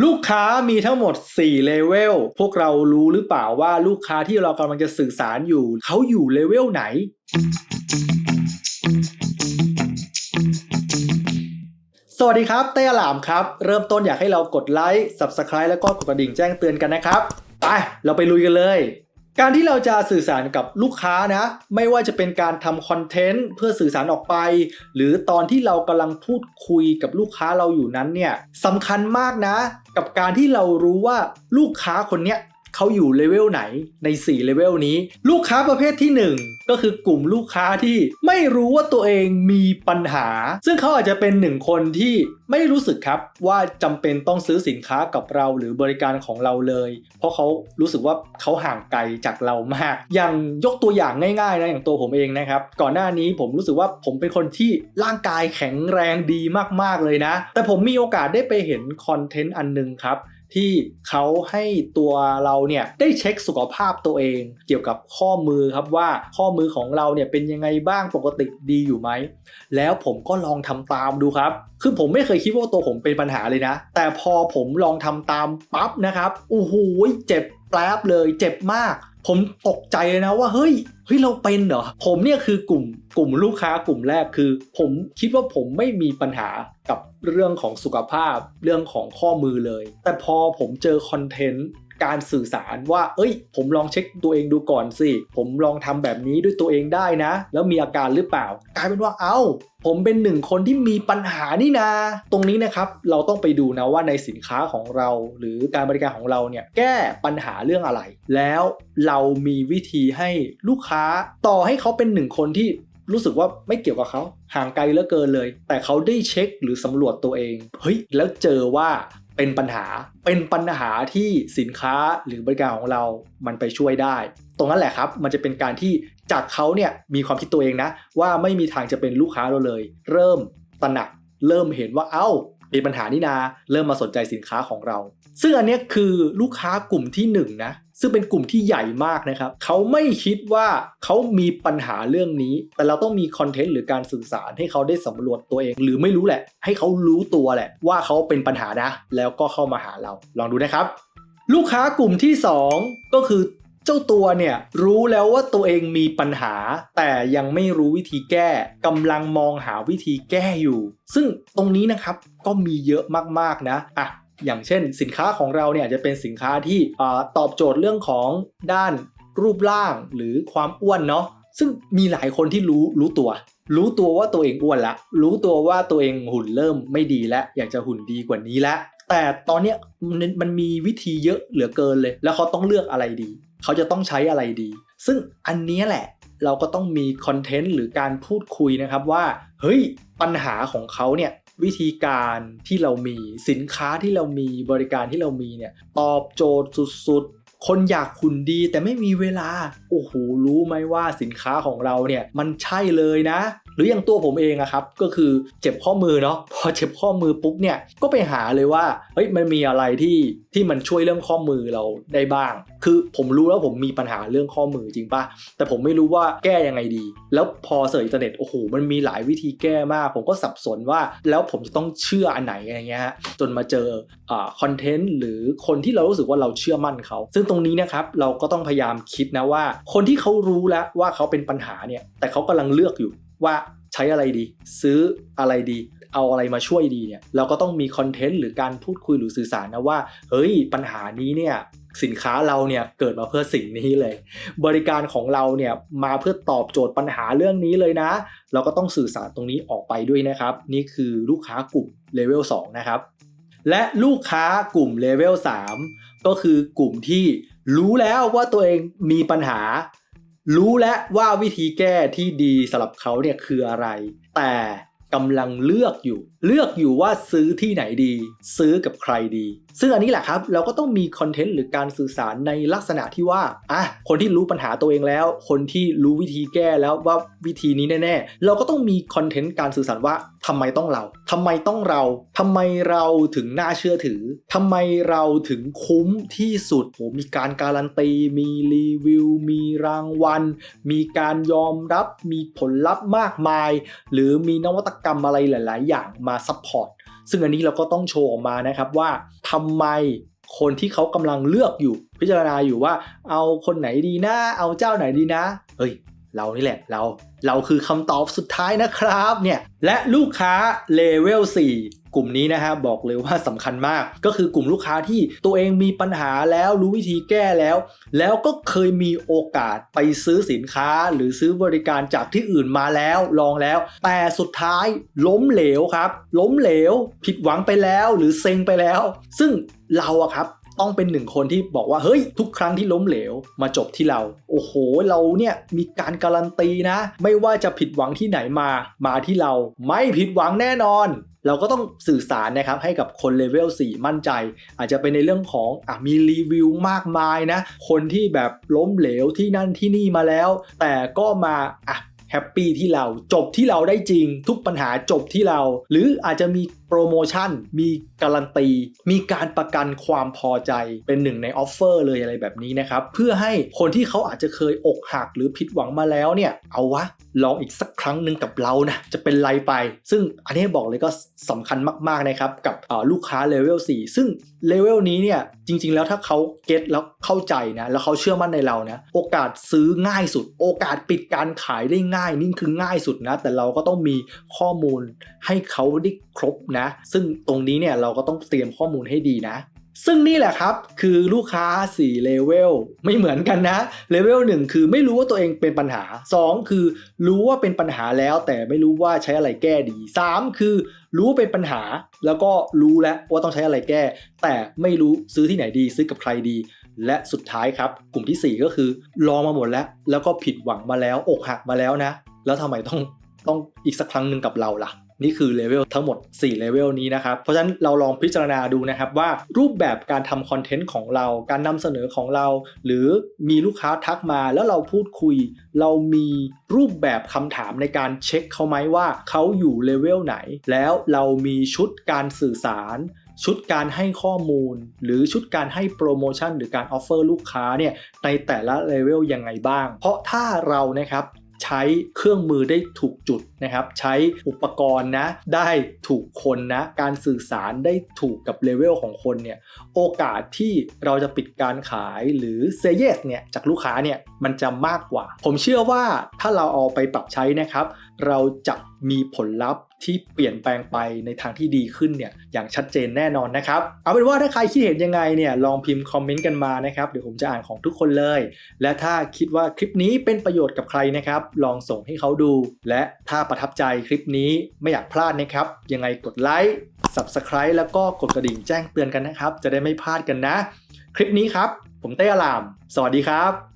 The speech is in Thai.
ลูกค้ามีทั้งหมด 4 เลเวล พวกเรารู้หรือเปล่าว่าลูกค้าที่เรากำลังจะสื่อสารอยู่ เขาอยู่เลเวลไหน สวัสดีครับเต้หลามครับ เริ่มต้นอยากให้เรากดไลค์ Subscribe แล้วก็กดกระดิ่งแจ้งเตือนกันนะครับ ไป เราไปลุยกันเลย การที่เราจะสื่อสารกับลูกค้านะ ไม่ว่าจะเป็นการทำคอนเทนต์เพื่อสื่อสารออกไป หรือตอนที่เรากำลังพูดคุยกับลูกค้าเราอยู่นั้นเนี่ยสำคัญมากนะ กับการที่เรารู้ว่าลูกค้าคนเนี้ย เขาอยู่เลเวลไหนใน 4 เลเวลนี้ ลูกค้าประเภทที่ 1 ก็คือกลุ่มลูกค้าที่ไม่รู้ว่าตัวเองมีปัญหา ซึ่งเขาอาจจะเป็นหนึ่งคนที่ไม่รู้สึกครับว่าจำเป็นต้องซื้อสินค้ากับเราหรือบริการของเราเลย เพราะเขารู้สึกว่าเขาห่างไกลจากเรามาก อย่างยกตัวอย่างง่ายๆนะอย่างตัวผมเองนะครับ ก่อนหน้านี้ผมรู้สึกว่าผมเป็นคนที่ร่างกายแข็งแรงดีมากๆเลยนะ แต่ผมมีโอกาสได้ไปเห็นคอนเทนต์อันหนึงครับ ที่เขาให้ตัวเราเนี่ยได้เช็คสุขภาพตัวเอง เกี่ยวกับข้อมือครับว่าข้อมือของเราเนี่ยเป็นยังไงบ้างปกติดีอยู่ไหม แล้วผมก็ลองทำตามดูครับ คือผมไม่เคยคิดว่าตัวผมเป็นปัญหาเลยนะ แต่พอผมลองทำตามปั๊บนะครับโอ้โหเจ็บแป๊บเลยเจ็บมาก ผมตกใจเลยนะว่าเฮ้ยเฮ้ยเราเป็นเหรอผมเนี่ยคือกลุ่มกลุ่มลูกค้ากลุ่มแรกคือ ผมคิดว่าผมไม่มีปัญหากับเรื่องของสุขภาพ เรื่องของข้อมือเลย แต่พอผมเจอคอนเทนต์ การสื่อสารว่า เอ้ย ผมลองเช็คตัวเองดูก่อนสิ ผมลองทำแบบนี้ด้วยตัวเองได้นะ แล้วมีอาการหรือเปล่า กลายเป็นว่า เอ้า ผมเป็นหนึ่งคนที่มีปัญหานี่นา ตรงนี้นะครับ เราต้องไปดูนะว่าในสินค้าของเรา หรือการบริการของเราเนี่ย แก้ปัญหาเรื่องอะไร แล้วเรามีวิธีให้ลูกค้า ต่อให้เขาเป็นหนึ่งคนที่รู้สึกว่าไม่เกี่ยวกับเขาห่างไกลเหลือเกินเลย แต่เขาได้เช็คหรือสำรวจตัวเอง เฮ้ย แล้วเจอว่า เป็นปัญหา เป็นปัญหาที่สินค้าหรือบริการของเรา มันไปช่วยได้ ตรงนั้นแหละครับ มันจะเป็นการที่จากเขาเนี่ยมีความคิดตัวเองนะ ว่าไม่มีทางจะเป็นลูกค้าเราเลย เริ่มตระหนัก เริ่มเห็นว่าเอ้า มีปัญหานี่นาเริ่มมาสนใจสินค้าของเรา ซึ่งอันนี้คือลูกค้ากลุ่มที่หนึ่งนะซึ่งเป็นกลุ่มที่ใหญ่มากนะครับเขาไม่คิดว่าเขามีปัญหาเรื่องนี้ แต่เราต้องมีคอนเทนต์หรือการสื่อสารให้เขาได้สำรวจตัวเอง หรือไม่รู้แหละ ให้เขารู้ตัวแหละ ว่าเขาเป็นปัญหานะ แล้วก็เข้ามาหาเรา ลองดูนะครับ ลูกค้ากลุ่มที่ 2 ก็คือ เจ้าตัวเนี่ยรู้แล้วว่าตัวเองมีปัญหา แต่ยังไม่รู้วิธีแก้กำลังมองหาวิธีแก้อยู่ ซึ่งตรงนี้นะครับก็มีเยอะมากๆนะอะอย่างเช่น สินค้าของเราเนี่ยจะเป็นสินค้าที่ตอบโจทย์เรื่องของด้านรูปร่างหรือความอ้วนเนาะซึ่งมีหลายคนที่รู้รู้ตัว รู้ตัวว่าตัวเองอ้วนละ รู้ตัวว่าตัวเองหุ่นเริ่มไม่ดีแล้ว อยากจะหุ่นดีกว่านี้แล้วแต่ตอนเนี้ยมันมีวิธีเยอะเหลือเกินเลย แล้วเขาต้องเลือกอะไรดี เขาจะต้องใช้อะไรดี ซึ่งอันนี้แหละเราก็ต้องมีคอนเทนต์หรือการพูดคุยนะครับว่า เฮ้ย ปัญหาของเขาเนี่ยวิธีการที่เรามีสินค้าที่เรามีบริการที่เรามีเนี่ยตอบโจทย์สุดๆ คนอยากหุ่นดีแต่ไม่มีเวลา โอ้โหรู้ไหมว่าสินค้าของเราเนี่ยมันใช่เลยนะ หรืออย่างตัวผมเองอะครับก็คือเจ็บข้อมือเนาะพอเจ็บข้อมือปุ๊บเนี่ยก็ไปหาเลยว่าเฮ้ยมันมีอะไรที่ที่มันช่วยเรื่องข้อมือเราได้บ้าง คือผมรู้แล้วผมมีปัญหาเรื่องข้อมือจริงปะแต่ผมไม่รู้ว่าแก้ยังไงดี แล้วพอเสิร์ชอินเทอร์เน็ตโอ้โหมันมีหลายวิธีแก้มาก ผมก็สับสนว่าแล้วผมจะต้องเชื่ออันไหนอะไรเงี้ยฮะจนมาเจออ่าคอนเทนต์หรือคนที่เรารู้สึกว่าเราเชื่อมั่นเขา ซึ่งตรงนี้นะครับเราก็ต้องพยายามคิดนะว่า คนที่เขารู้แล้วว่าเขาเป็นปัญหาเนี่ยแต่เขากำลังเลือกอยู่ ว่าใช้อะไรดี ซื้ออะไรดี เอาอะไรมาช่วยดีเนี่ยเราก็ต้องมีคอนเทนต์หรือการพูดคุยหรือสื่อสารนะว่า เฮ้ยปัญหานี้เนี่ยสินค้าเราเนี่ยเกิดมาเพื่อสิ่งนี้เลย บริการของเราเนี่ยมาเพื่อตอบโจทย์ปัญหาเรื่องนี้เลยนะ เราก็ต้องสื่อสารตรงนี้ออกไปด้วยนะครับ นี่คือลูกค้ากลุ่มเลเวล2นะครับและลูกค้ากลุ่มเลเวล3ก็คือกลุ่มที่รู้แล้วว่าตัวเองมีปัญหา รู้แล้วว่าวิธีแก้ที่ดีสำหรับเขาเนี่ยคืออะไร แต่กำลังเลือกอยู่ เลือกอยู่ว่าซื้อที่ไหนดี ซื้อกับใครดี ซึ่งอันนี้แหละครับ เราก็ต้องมีคอนเทนต์หรือการสื่อสารในลักษณะที่ว่าอะคนที่รู้ปัญหาตัวเองแล้ว คนที่รู้วิธีแก้แล้วว่าวิธีนี้แน่ ๆ เราก็ต้องมีคอนเทนต์การสื่อสารว่า ทำไมต้องเราทำไมต้องเราทำไมเราถึงน่าเชื่อถือทำไมเราถึงคุ้มที่สุดโหมีการการันตี มีรีวิว มีรางวัล มีการยอมรับ มีผลลัพธ์มากมาย หรือมีนวัตกรรมอะไรหลาย ๆ อย่างมาซัพพอร์ต ซึ่งอันนี้เราก็ต้องโชว์ออกมานะครับว่าทำไมคนที่เขากำลังเลือกอยู่ พิจารณาอยู่ว่า เอาคนไหนดีนะ เอาเจ้าไหนดีนะ เฮ้ย เรานี่แหละเราเราคือคำตอบสุดท้ายนะครับเนี่ยและลูกค้าเลเวล4กลุ่มนี้นะฮะบอกเลยว่าสำคัญมาก ก็คือกลุ่มลูกค้าที่ตัวเองมีปัญหาแล้วรู้วิธีแก้แล้ว แล้วก็เคยมีโอกาสไปซื้อสินค้า หรือซื้อบริการจากที่อื่นมาแล้วลองแล้ว แต่สุดท้ายล้มเหลวครับ ล้มเหลว ผิดหวังไปแล้วหรือเซ็งไปแล้ว ซึ่งเราอะครับ ต้องเป็นหนึ่งคนที่บอกว่าเฮ้ยทุกครั้งที่ล้มเหลวมาจบที่เรา โอ้โหเราเนี่ยมีการการันตีนะ ไม่ว่าจะผิดหวังที่ไหนมามาที่เราไม่ผิดหวังแน่นอนเราก็ต้องสื่อสารนะครับให้กับคนเลเวล 4 มั่นใจ อาจจะเป็นในเรื่องของอะมีรีวิวมากมายนะ คนที่แบบล้มเหลวที่นั่นที่นี่มาแล้ว แต่ก็มาอะ แฮปปี้ที่เราจบที่เราได้จริง ทุกปัญหาจบที่เรา หรืออาจจะมีโปรโมชั่น มีการันตี มีการประกันความพอใจเป็นหนึ่งในออฟเฟอร์เลยอะไรแบบนี้นะครับ เพื่อให้คนที่เขาอาจจะเคยอกหักหรือผิดหวังมาแล้วเนี่ย เอาวะ ลองอีกสักครั้งหนึ่งกับเรานะ จะเป็นไรไป ซึ่งอันนี้บอกเลยก็สำคัญมาก ๆ นะครับ กับลูกค้าเลเวล4ซึ่งเลเวลนี้เนี่ยจริง ๆ แล้วถ้าเขาเก็ตแล้วเข้าใจนะแล้วเขาเชื่อมั่นในเรานะโอกาสซื้อง่ายสุด โอกาสปิดการขายได้ง่ายนี่คือง่ายสุดนะ แต่เราก็ต้องมีข้อมูลให้เขาได้ครบนะ ซึ่งตรงนี้เนี่ยเราก็ต้องเตรียมข้อมูลให้ดีนะ ซึ่งนี่แหละครับคือลูกค้า 4 เลเวลไม่เหมือนกันนะเลเวล1คือไม่รู้ว่าตัวเองเป็นปัญหา 2 คือรู้ว่าเป็นปัญหาแล้ว แต่ไม่รู้ว่าใช้อะไรแก้ดี 3 คือ รู้ว่าเป็นปัญหา แล้วก็รู้แล้วว่าต้องใช้อะไรแก้ แต่ไม่รู้ซื้อที่ไหนดี ซื้อกับใครดี และสุดท้ายครับ กลุ่มทีสี่4 ก็คือลองมาหมดแล้ว แล้วก็ผิดหวังมาแล้ว อกหักมาแล้วนะ แล้วทำไมต้องต้องอีกสักครั้งหนึ่งกับเราล่ะ นี่คือเลเวลทั้งหมด4เลเวลนี้นะครับ เพราะฉะนั้นเราลองพิจารณาดูนะครับว่ารูปแบบการทำคอนเทนต์ของเรา การนำเสนอของเรา หรือมีลูกค้าทักมาแล้วเราพูดคุย เรามีรูปแบบคำถามในการเช็คเขาไหมว่าเขาอยู่เลเวลไหน แล้วเรามีชุดการสื่อสารชุดการให้ข้อมูล หรือชุดการให้โปรโมชั่นหรือการออฟเฟอร์ลูกค้าเนี่ยในแต่ละเลเวลยังไงบ้าง เพราะถ้าเรานะครับ ใช้เครื่องมือได้ถูกจุดนะครับ ใช้อุปกรณ์นะได้ถูกคนนะการสื่อสารได้ถูกกับเลเวลของคนเนี่ยโอกาสที่เราจะปิดการขายหรือเซเยสเนี่ยจากลูกค้าเนี่ยมันจะมากกว่า ผมเชื่อว่าถ้าเราเอาไปปรับใช้นะครับเราจะมีผลลัพธ์ที่เปลี่ยนแปลงไปในทางที่ดีขึ้นเนี่ยอย่างชัดเจนแน่นอนนะครับ เอาเป็นว่าถ้าใครคิดเห็นยังไงเนี่ยลองพิมพ์คอมเมนต์กันมานะครับเดี๋ยวผมจะอ่านของทุกคนเลย และถ้าคิดว่าคลิปนี้เป็นประโยชน์กับใครนะครับ ลองส่งให้เขาดู และถ้าประทับใจคลิปนี้ไม่อยากพลาดนะครับ ยังไงกดไลค์ Subscribe แล้วก็กดกระดิ่งแจ้งเตือนกันนะครับ จะได้ไม่พลาดกันนะ คลิปนี้ครับ ผมเต้อลาม สวัสดีครับ